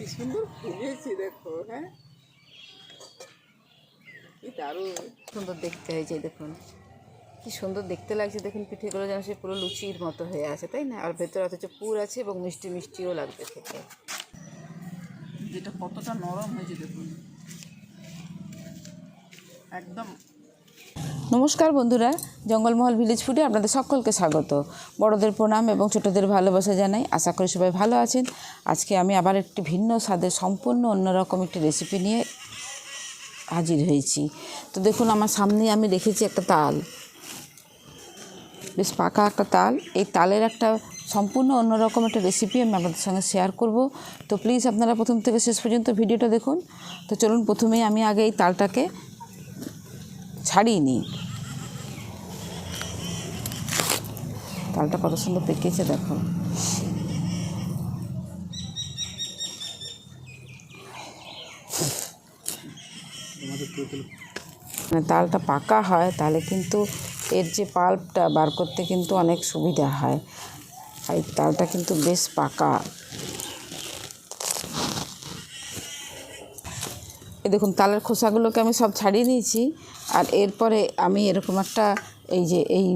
কি সুন্দর ফুলেছি দেখো হ্যাঁ? কি দারুণ। সুন্দর দেখতে হয়েছে দেখুন। কি সুন্দর দেখতে লাগছে দেখুন পিঠেগুলো যেন সে পুরো লুচির মতো হয়ে আছে তাই না? আর ভেতরে অথচ পুর আছে এবং মিষ্টি মিষ্টিও লাগবে খেতে। যেটা কতটা নরম হয়েছে দেখুন। একদম নমস্কার বন্ধুরা, জঙ্গলমহল ভিলেজ ফুডে আপনাদের সকলকে স্বাগত। বড়দের প্রণাম এবং ছোটদের ভালোবাসা জানাই। আশা করি সবাই ভালো আছেন। আজকে আমি আবার একটি ভিন্ন স্বাদের সম্পূর্ণ অন্যরকম একটি রেসিপি নিয়ে হাজির হয়েছি। তো দেখুন, আমার সামনে আমি রেখেছি একটা তাল। বেশ পাকা একটা তাল। এই তালের একটা সম্পূর্ণ অন্যরকম একটা রেসিপি আমি আপনাদের সঙ্গে শেয়ার করব। তো প্লিজ আপনারা প্রথম থেকে শেষ পর্যন্ত ভিডিওটা দেখুন। তো চলুন, প্রথমেই আমি আগে এই তালটাকে ছাড়িয়ে নিই তালটা কত সুন্দর পেকেছে, দেখো। মানে তালটা পাকা হয়, তাহলে কিন্তু এর যে পাল্পটা বার করতে কিন্তু অনেক সুবিধা হয়। আর তালটা কিন্তু বেশ পাকা। এই দেখুন, তালের খোসাগুলোকে আমি সব ছাড়িয়ে নিয়েছি। আর এরপরে আমি এরকম একটা এই যে এই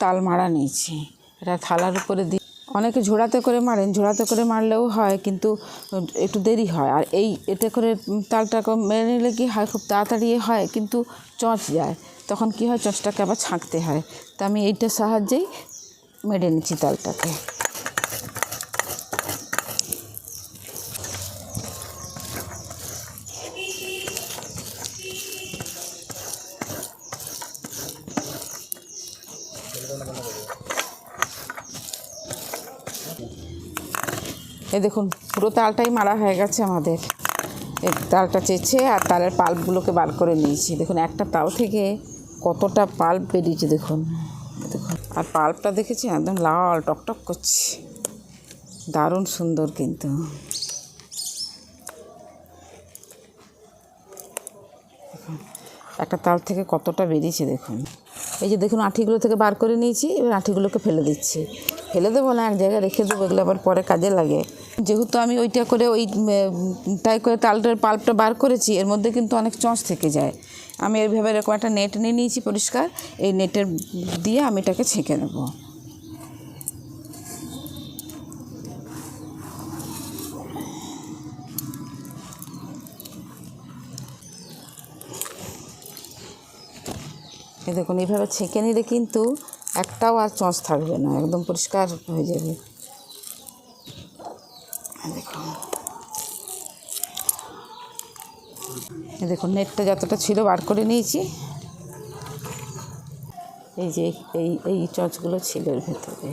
তাল মারা নিয়েছি। এটা থালার উপরে দিই অনেকে ঝোড়াতে করে মারেন, ঝোড়াতে করে মারলেও হয়, কিন্তু একটু দেরি হয়। আর এই এতে করে তালটা মেরে নিলে কি হয়, খুব তাড়াতাড়ি হয়, কিন্তু চঁচ যায়। তখন কি হয় চঁচটাকে আবার ছাঁকতে হয়। তো আমি এইটার সাহায্যেই মেরে নিচ্ছি তালটাকে। এই দেখুন, পুরো তালটাই মারা হয়ে গেছে আমাদের। এই তালটা চেয়েছে আর তালের পাল্পগুলোকে বার করে নিয়েছি। দেখুন, একটা তাল থেকে কতটা পাল্প বেরিয়েছে, দেখুন দেখুন। আর পাল্পটা দেখেছি, একদম লাল, টকটক করছে। দারুণ সুন্দর কিন্তু। একটা তাল থেকে কতটা বেরিয়েছে, দেখুন। এই যে দেখুন, আঠিগুলো থেকে বার করে নিয়েছি, এবার আঠিগুলোকে ফেলে দিচ্ছি। ফেলে দেবো না, এক জায়গায় রেখে দেবো, এগুলো আবার পরে কাজে লাগে। যেহেতু আমি ওইটা করে ওই তাই করে তালটার পাল্পটা বার করেছি, এর মধ্যে কিন্তু অনেক চঁচ থেকে যায়। আমি এইভাবে এরকম একটা নেট নিয়ে নিয়েছি পরিষ্কার, এই নেটের দিয়ে আমি এটাকে ছেঁকে নেব। দেখুন, এইভাবে ছেঁকে নিলে কিন্তু একটাও আর চঁচ থাকবে না, একদম পরিষ্কার হয়ে যাবে এই দেখুন এই দেখুন নেটটা যতটা ছিল বার করে নিয়েছি। এই যে, এই এই চঁচগুলো ছিল এর ভেতরে।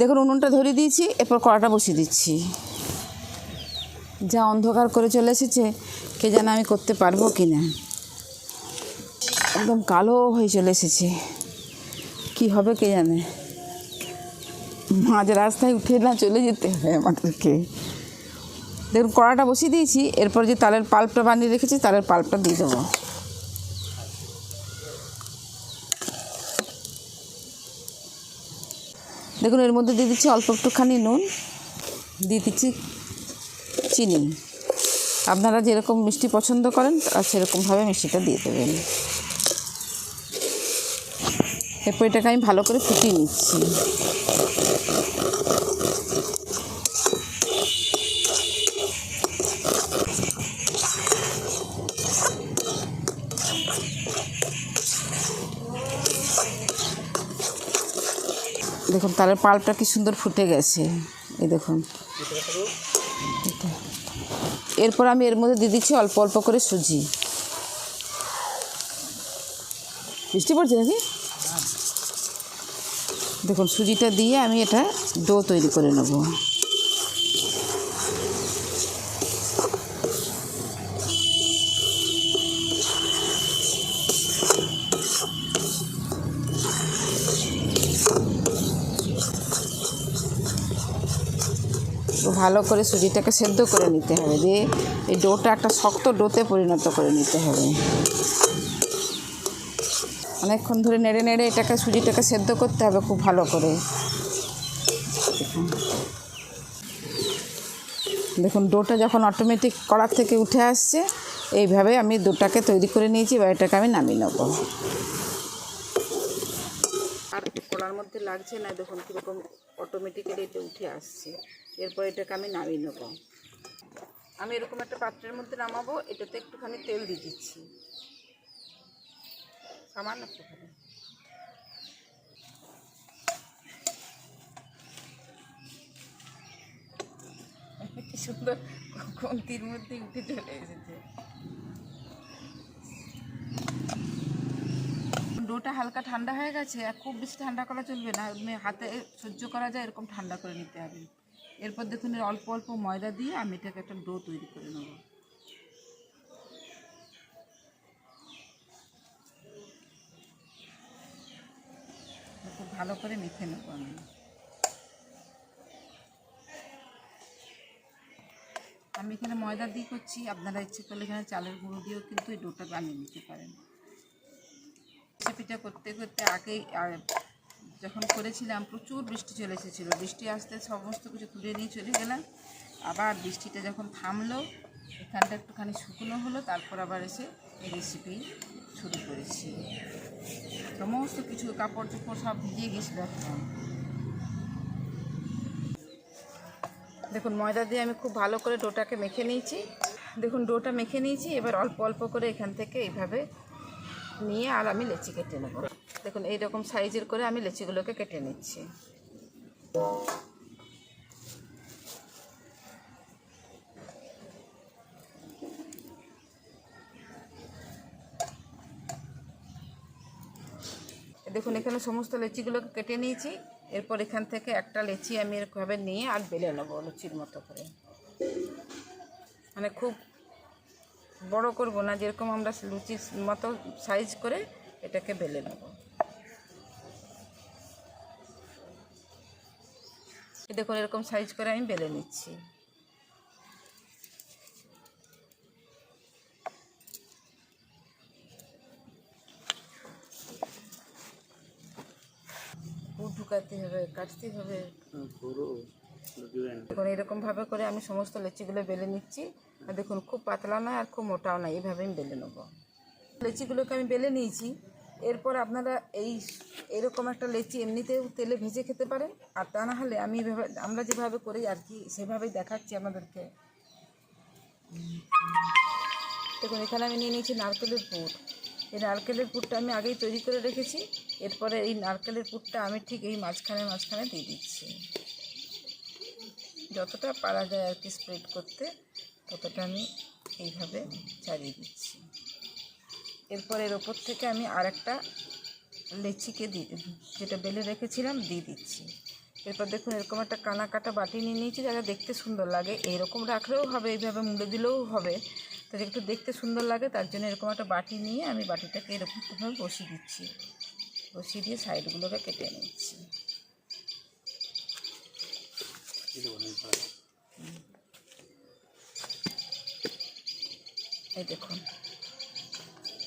দেখুন, উনুনটা ধরিয়ে দিয়েছি, এরপর কড়াটা বসিয়ে দিচ্ছি। যা অন্ধকার করে চলে এসেছে, কে যেন আমি করতে পারব কি না একদম কালো হয়ে চলে এসেছে। কি হবে কে জানে? মাঝ রাস্তায় উঠে না চলে যেতে হবে আমাদেরকে। দেখুন কড়াটা বসিয়ে দিয়েছি, এরপর যে তালের পাল্পটা বানিয়ে রেখেছি, তালের পাল্পটা দিয়ে দেবো। দেখুন, এর মধ্যে দিয়ে দিচ্ছি অল্প একটুখানি নুন, দিয়ে দিচ্ছি চিনি। আপনারা যেরকম মিষ্টি পছন্দ করেন, তারা সেরকমভাবে মিষ্টিটা দিয়ে দেবেন। এরপর এটাকে আমি ভালো করে ফুটিয়ে নিচ্ছি। দেখুন, তালের পাল্পটা কি সুন্দর ফুটে গেছে। এই দেখুন। এরপর আমি এর মধ্যে দিয়ে দিচ্ছি অল্প অল্প করে সুজি। বৃষ্টি পড়ছে নাকি? দেখুন, সুজিটা দিয়ে আমি এটা ডো তৈরি করে নেব। ভালো করে সুজিটাকে সেদ্ধ করে নিতে হবে দিয়ে এই ডোটা একটা শক্ত ডোতে পরিণত করে নিতে হবে। অনেকক্ষণ ধরে নেড়ে নেড়ে এটাকে সুজিটাকে সেদ্ধ করতে হবে খুব ভালো করে। দেখুন দেখুন ডোটা যখন অটোমেটিক কড়ার থেকে উঠে আসছে, এইভাবে আমি ডোটাকে তৈরি করে নিয়েছি বা এটাকে আমি নামিয়ে নেব। আর কড়ার মধ্যে লাগছে না, দেখুন কীরকম অটোমেটিক্যালি এটা উঠে আসছে। এরপর এটাকে আমি নামিয়ে নেব। আমি এরকম একটা পাত্রের মধ্যে নামাবো, এটাতে একটুখানি তেল দিয়ে দিচ্ছি। সামান্য একটুখানি। কি সুন্দর কমতির মধ্যে উঠে চলে এসেছে। ডোটা হালকা ঠান্ডা হয়ে গেছে খুব বেশি ঠান্ডা করা চলবে না। হাতে সহ্য করা যায়, এরকম ঠান্ডা করে নিতে হবে। এরপর দেখুন, এর অল্প অল্প ময়দা দিয়ে আমি এটাকে একটা ডো তৈরি করে নেব। খুব ভালো করে মেখে নেব আমি। আমি এখানে ময়দা দিয়ে করছি, আপনারা ইচ্ছে করলে এখানে চালের গুঁড়ো দিয়েও কিন্তু এই ডোটা বানিয়ে নিতে পারেন। রেসিপিটা করতে করতে আগেই যখন করেছিলাম, প্রচুর বৃষ্টি চলে এসেছিল। বৃষ্টি আসতে সমস্ত কিছু তুলে নিয়ে চলে গেলাম। আবার বৃষ্টিটা যখন থামলো, এখানটা একটুখানি শুকনো হলো, তারপর আবার এসে রেসিপি শুরু করেছি। সমস্ত কিছু কাপড় চোপড় সব ভিজিয়ে গেছিল একদম দেখুন, ময়দা দিয়ে আমি খুব ভালো করে ডোটাকে মেখে নিয়েছি। দেখুন, ডোটা মেখে নিয়েছি, এবার অল্প অল্প করে এখান থেকে এইভাবে নিয়ে আর আমি লেচি কেটে নেব। দেখুন এই রকম সাইজের করে আমি লেচিগুলোকে কেটে নিচ্ছি। দেখুন, এখানে সমস্ত লেচিগুলোকে কেটে নিয়েছি। এরপর এখান থেকে একটা লেচি আমি এরকমভাবে নিয়ে আর বেলে নেব লুচির মতো করে। মানে খুব বড় করব না, যেরকম আমরা লুচির মতো সাইজ করে এটাকে বেলে নেব। দেখুন এরকম সাইজ করে আমি বেলে নিচ্ছি। ঢুকাতে হবে কাটতে হবে। দেখুন এরকমভাবে করে আমি সমস্ত লেচিগুলো বেলে নিচ্ছি। আর দেখুন খুব পাতলা নয় আর খুব মোটাও নয় এইভাবে আমি বেলে নেব। লেচিগুলোকে আমি বেলে নিয়েছি। এরপর আপনারা এই এরকম একটা লেচি এমনিতেও তেলে ভেজে খেতে পারেন। আর তা না হলে আমি আমরা যেভাবে করি আর কি, সেভাবেই দেখাচ্ছি আমাদেরকে দেখুন, এখানে আমি নিয়ে নিয়েছি নারকেলের পুর। এই নারকেলের পুরটা আমি আগেই তৈরি করে রেখেছি। এরপরে এই নারকেলের পুরটা আমি ঠিক এই মাঝখানে মাঝখানে দিয়ে দিচ্ছি। যতটা পারা যায় আর কি স্প্রেড করতে, ততটা আমি এইভাবে চালিয়ে দিচ্ছি। এরপর এর ওপর থেকে আমি আরেকটা লেচিকে দিয়ে যেটা বেলে রেখেছিলাম, দিয়ে দিচ্ছি। এরপর দেখুন, এরকম একটা কানা কাটা বাটি নিয়ে নিয়েছি, যাতে দেখতে সুন্দর লাগে। এরকম রাখলেও হবে, এইভাবে মুড়ে দিলেও হবে। তো একটু দেখতে সুন্দর লাগে, তার জন্য এরকম একটা বাটি নিয়ে আমি বাটিটাকে এরকমভাবে বসিয়ে দিচ্ছি। বসিয়ে দিয়ে সাইডগুলোকে কেটে নিচ্ছি। এই দেখুন।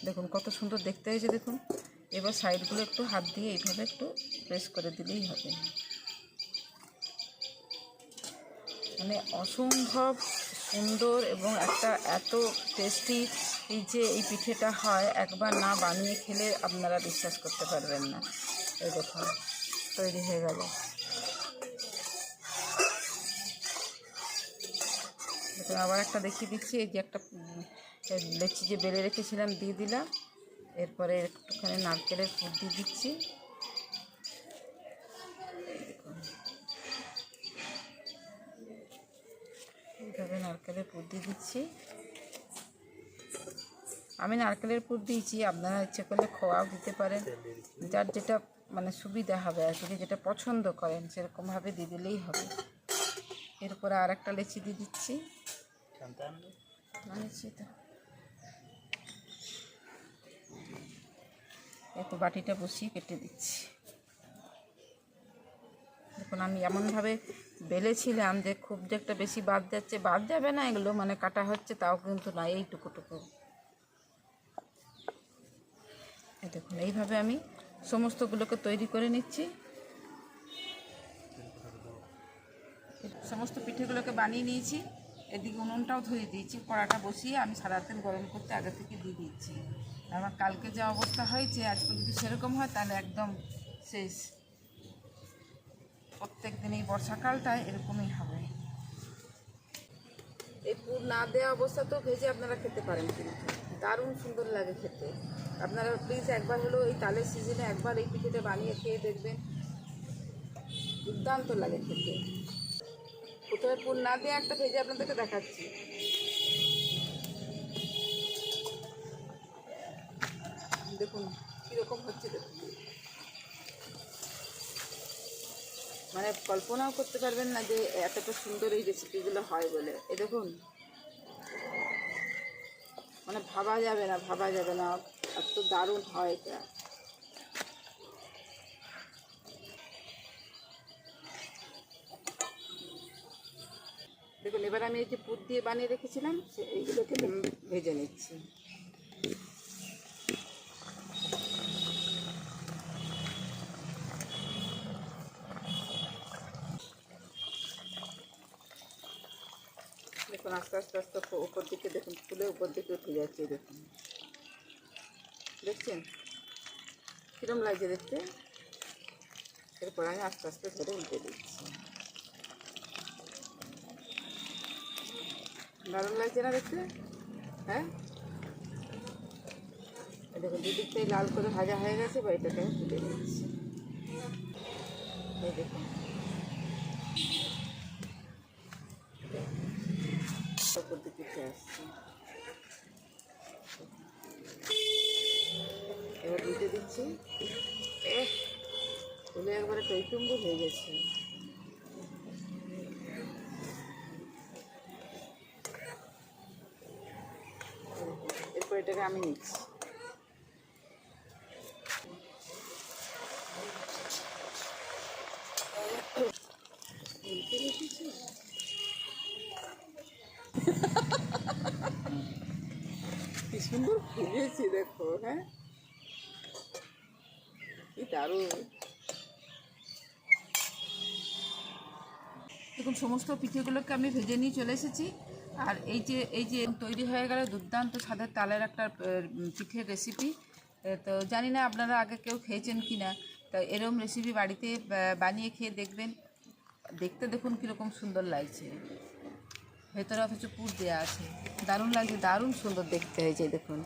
দেখুন, কত সুন্দর দেখতে হয়েছে, দেখুন। এবার সাইডগুলো একটু হাত দিয়ে এইভাবে একটু প্রেস করে দিলেই হবে। মানে অসম্ভব সুন্দর এবং একটা এত টেস্টি এই যে এই পিঠেটা হয়, একবার না বানিয়ে খেলে আপনারা বিশ্বাস করতে পারবেন না। এই দেখুন, তৈরি হয়ে গেল। আবার একটা দেখিয়ে দিচ্ছি, এই যে একটা লেচি যে বেলে রেখেছিলাম দিয়ে দিলাম। এরপরে একটুখানি নারকেলের পুর দিয়ে দিচ্ছি। এইভাবে নারকেলের পুর দিয়ে দিচ্ছি। আমি নারকেলের পুর দিয়েছি আপনারা ইচ্ছে করলে খোয়াও দিতে পারেন। যার যেটা মানে সুবিধা হবে আর কি যেটা পছন্দ করেন সেরকমভাবে দিয়ে দিলেই হবে। এরপরে আর একটা লেচি দিয়ে দিচ্ছি। আনিছি তো একটু বাটিটা বসিয়ে কেটে দিচ্ছি। দেখুন, আমি এমনভাবে বেলেছিলাম যে খুব যে একটা বেশি বাদ যাচ্ছে, বাদ যাবে না এগুলো মানে কাটা হচ্ছে তাও কিন্তু না এইটুকুটুকু এই দেখুন, এইভাবে আমি সমস্তগুলোকে তৈরি করে নিচ্ছি। সমস্ত পিঠেগুলোকে বানিয়ে নিয়েছি। এদিকে উনুনটাও ধরিয়ে দিয়েছি, কড়াটা বসিয়ে আমি সারা তেল গরম করতে আগে থেকে দিয়ে দিচ্ছি। আমার কালকে যা অবস্থা হয়েছে, আজকে যদি সেরকম হয়, তাহলে একদম শেষ। প্রত্যেক দিন এই বর্ষাকালটায় এরকমই হবে। এই পুর না দেওয়া অবস্থাতেও ভেজে আপনারা খেতে পারেন কিন্তু। দারুণ সুন্দর লাগে খেতে। আপনারা প্লিজ একবার হলেও এই তালের সিজনে একবার এই পিঠেটা বানিয়ে খেয়ে দেখবেন। দুর্দান্ত লাগে খেতে। প্রথমে পুর না দিয়ে একটা ভেজে আপনাদেরকে দেখাচ্ছি। দেখুন, কীরকম হচ্ছে দেখুন। মানে কল্পনাও করতে পারবেন না যে এতটা সুন্দর এই রেসিপিগুলো হয় বলে। এ দেখুন মানে ভাবা যাবে না, ভাবা যাবে না, এত দারুণ হয় এটা। দেখুন, এবার আমি এই যে পুর দিয়ে বানিয়ে রেখেছিলাম এইগুলোকে ভেজে নিচ্ছি। আস্তে আস্তে আস্তে উপর দিকে দেখুন ফুলে উপর দিকে উঠে যাচ্ছে দেখুন। দেখছেন? কীরকম লাগছে দেখতে? এরপর আমি আস্তে আস্তে ধরে উল্টে দিচ্ছি। দারুণ লাগছে না দেখতে? হ্যাঁ? দেখুন দুদিকটাই লাল করে ভাজা হয়ে গেছে বা এটাকে আমি তুলে দিচ্ছি এই দেখুন। দিকে উঠে আসছে। এবার দিতে দিচ্ছি। ফুলে একবারে টইটুম্বুর হয়ে গেছে। এরপর এটাকে আমি নিচ্ছি। উল্টে কি সুন্দর ফুলেছি দেখো হ্যাঁ? কি দারুণ। দেখুন, সমস্ত পিঠেগুলোকে আমি ভেজে নিয়ে চলে এসেছি। আর এই যে এই যে তৈরি হয়ে গেল দুর্দান্ত স্বাদের তালের একটা পিঠের রেসিপি তো জানি না আপনারা আগে কেউ খেয়েছেন কি না, তো এরম রেসিপি বাড়িতে বানিয়ে খেয়ে দেখবেন। দেখতে দেখুন কীরকম সুন্দর লাগছে। ভেতরে অথচ পুর দেওয়া আছে। দারুণ লাগছে, দারুণ সুন্দর দেখতে হয়েছে, দেখুন।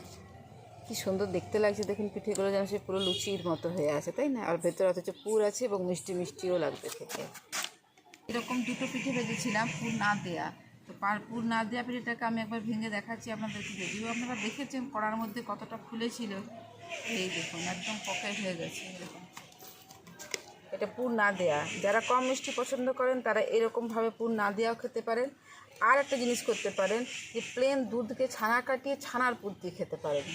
কি সুন্দর দেখতে লাগছে, দেখুন, পিঠেগুলো যেন সে পুরো লুচির মতো হয়ে আছে, তাই না? আর ভেতরে অথচ পুর আছে এবং মিষ্টি মিষ্টিও লাগবে খেতে। এরকম দুটো পিঠে ভেজেছিলাম পুর না দেয়া। তো পার না দেওয়া পিঠেটাকে আমি একবার ভেঙে দেখাচ্ছি আপনাদেরকে যদিও আপনারা দেখেছেন কড়ার মধ্যে কতটা ফুলেছিল এই দেখুন, একদম পকেট হয়ে গেছে এরকম এটা পুর না দেয়া। যারা কম মিষ্টি পছন্দ করেন, তারা এরকমভাবে পুর না দেওয়াও খেতে পারেন। আর একটা জিনিস করতে পারেন যে প্লেন দুধকে ছানা কাটিয়ে ছানার পুর দিয়ে খেতে পারেন।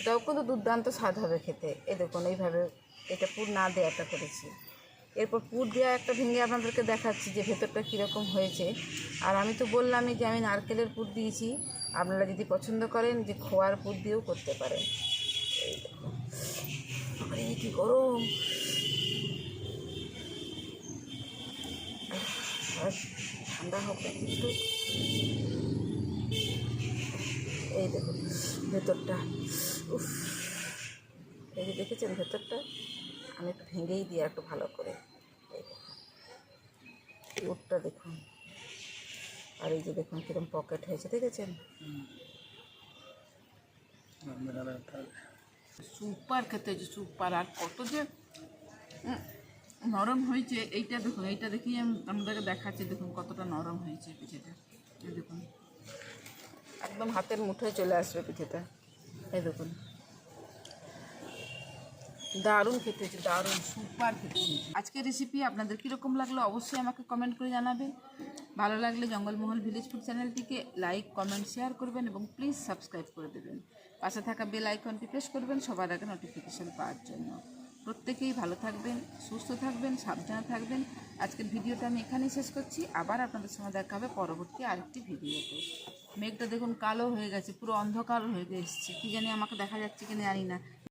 এটাও কিন্তু দুর্দান্ত স্বাদ হবে খেতে। এ দেখুন, এইভাবে এটা পুর না দেওয়াটা করেছি। এরপর পুর দেওয়া একটা ভেঙে আপনাদেরকে দেখাচ্ছি যে ভেতরটা কীরকম হয়েছে। আর আমি তো বললামই যে আমি নারকেলের পুর দিয়েছি। আপনারা যদি পছন্দ করেন যে খোয়ার পুর দিয়েও করতে পারেন। কি গরম! ঠান্ডা হবে একটু। এই দেখুন ভেতরটা। উফ, এই যে দেখেছেন ভেতরটা? আমি একটু ভেঙেই দিই একটু ভালো করে। এই দেখুন। আর এই যে দেখুন কিরম পকেট হয়েছে, দেখেছেন? সুপার খেতে হয়েছে, সুপার। আর কত যে নরম হয়েছে, এইটা দেখুন, এইটা দেখি আমি আপনাদেরকে দেখাচ্ছি, দেখুন কতটা নরম হয়েছে পিঠেটা একদম হাতের মুঠোয় চলে আসবে পিঠেটা। এই দেখুন। দারুণ খেতে হয়েছে দারুণ, সুপার খেতে আজকের রেসিপি আপনাদের কীরকম লাগল অবশ্যই আমাকে কমেন্ট করে জানাবেন। ভালো লাগলে জঙ্গলমহল ভিলেজ ফুড চ্যানেলটিকে লাইক কমেন্ট শেয়ার করবেন এবং প্লিজ সাবস্ক্রাইব করে দেবেন। পাশে থাকা বেল আইকনটি প্রেস করবেন সবার আগে নোটিফিকেশান পাওয়ার জন্য। প্রত্যেকেই ভালো থাকবেন, সুস্থ থাকবেন, সাবধানে থাকবেন। আজকের ভিডিওটা আমি এখানেই শেষ করছি। আবার আপনাদের সঙ্গে দেখা হবে পরবর্তী আরেকটি ভিডিওতে। মেঘটা দেখুন কালো হয়ে গেছে, পুরো অন্ধকার হয়ে এসছে কী জানি আমাকে দেখা যাচ্ছে কিনা জানি না।